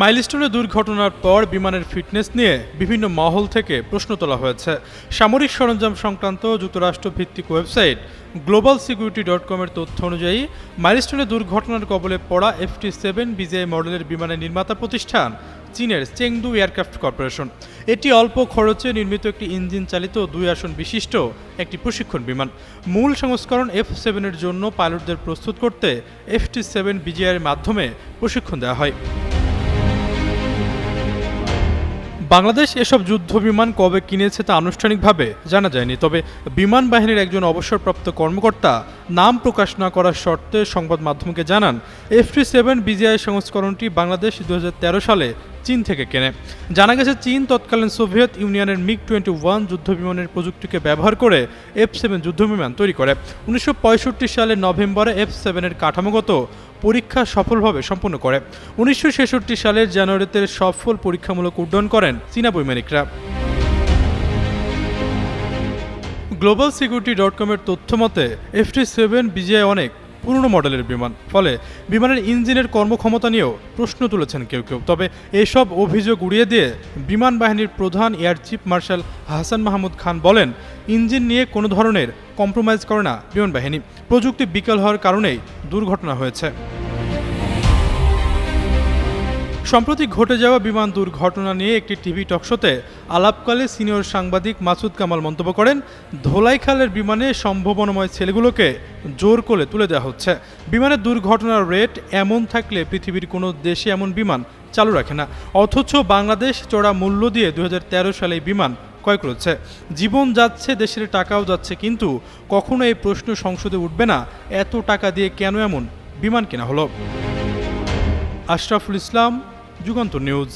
মাইলস্টোনে দুর্ঘটনার পর বিমানের ফিটনেস নিয়ে বিভিন্ন মহল থেকে প্রশ্ন তোলা হয়েছে। সামরিক সরঞ্জাম সংক্রান্ত যুক্তরাষ্ট্র ভিত্তিক ওয়েবসাইট গ্লোবাল সিকিউরিটি ডট কমের তথ্য অনুযায়ী মাইলস্টোনে দুর্ঘটনার কবলে পড়া এফটি সেভেন বিজিআই মডেলের বিমানের নির্মাতা প্রতিষ্ঠান চীনের চেংদু এয়ারক্রাফট কর্পোরেশন। এটি অল্প খরচে নির্মিত একটি ইঞ্জিন চালিত দুই আসন বিশিষ্ট একটি প্রশিক্ষণ বিমান। মূল সংস্করণ এফ সেভেনের জন্য পাইলটদের প্রস্তুত করতে এফটি সেভেন বিজিআইয়ের মাধ্যমে প্রশিক্ষণ দেওয়া হয়। বাংলাদেশ এসব যুদ্ধ বিমান কবে কিনেছে তা আনুষ্ঠানিকভাবে জানা যায়নি, তবে বিমান বাহিনীর একজন অবসরপ্রাপ্ত কর্মকর্তা নাম প্রকাশ না করার শর্তে সংবাদ মাধ্যমকে জানান এফটি সেভেন বিজিআই সংস্করণটি বাংলাদেশ দু হাজার তেরো সালে চীন থেকে কেনে। জানা গেছে, চীন তৎকালীন সোভিয়েত ইউনিয়নের মিগ টোয়েন্টি ওয়ান যুদ্ধ বিমানের প্রযুক্তিকে ব্যবহার করে এফ সেভেন যুদ্ধ বিমান তৈরি করে। উনিশশো সালের নভেম্বরে এফ সেভেনের কাঠামোগত পরীক্ষা সফলভাবে সম্পন্ন করে। উনিশশো ছেষট্টি সালের জানুয়ারিতে সফল পরীক্ষামূলক উড্ডয়ন করেন চীনা বৈমানিকরা। গ্লোবাল সিকিউরিটি ডট কমের তথ্য মতে এফটি সেভেন বিজয় অনেক পুরনো মডেলের বিমান। ফলে বিমানের ইঞ্জিনের কর্মক্ষমতা নিয়েও প্রশ্ন তুলেছেন কেউ কেউ। তবে এসব অভিযোগ উড়িয়ে দিয়ে বিমান বাহিনীর প্রধান air chief marshal Hasan Mahmud Khan বলেন, ইঞ্জিন নিয়ে কোনো ধরনের কম্প্রোমাইজ করে না বিমান বাহিনী। প্রযুক্তি বিকল হওয়ার কারণেই দুর্ঘটনা হয়েছে। সম্প্রতি ঘটে যাওয়া বিমান দুর্ঘটনা নিয়ে একটি টিভি টকশোতে আলাপকালে সিনিয়র সাংবাদিক মাসুদ কামাল মন্তব্য করেন, ধোলাইখালের বিমানে সম্ভাবনাময় ছেলেগুলোকে জোর করে তুলে দেওয়া হচ্ছে। বিমানের দুর্ঘটনার রেট এমন থাকলে পৃথিবীর কোনো দেশে এমন বিমান চালু রাখে না। অথচ বাংলাদেশ চড়া মূল্য দিয়ে দু হাজার তেরো সালে বিমান ক্রয় করেছে। জীবন যাচ্ছে, দেশের টাকাও যাচ্ছে, কিন্তু কখনো এই প্রশ্ন সংসদে উঠবে না, এত টাকা দিয়ে কেন এমন বিমান কেনা হলো? আশরাফুল ইসলাম যুগান্তর নিউজ।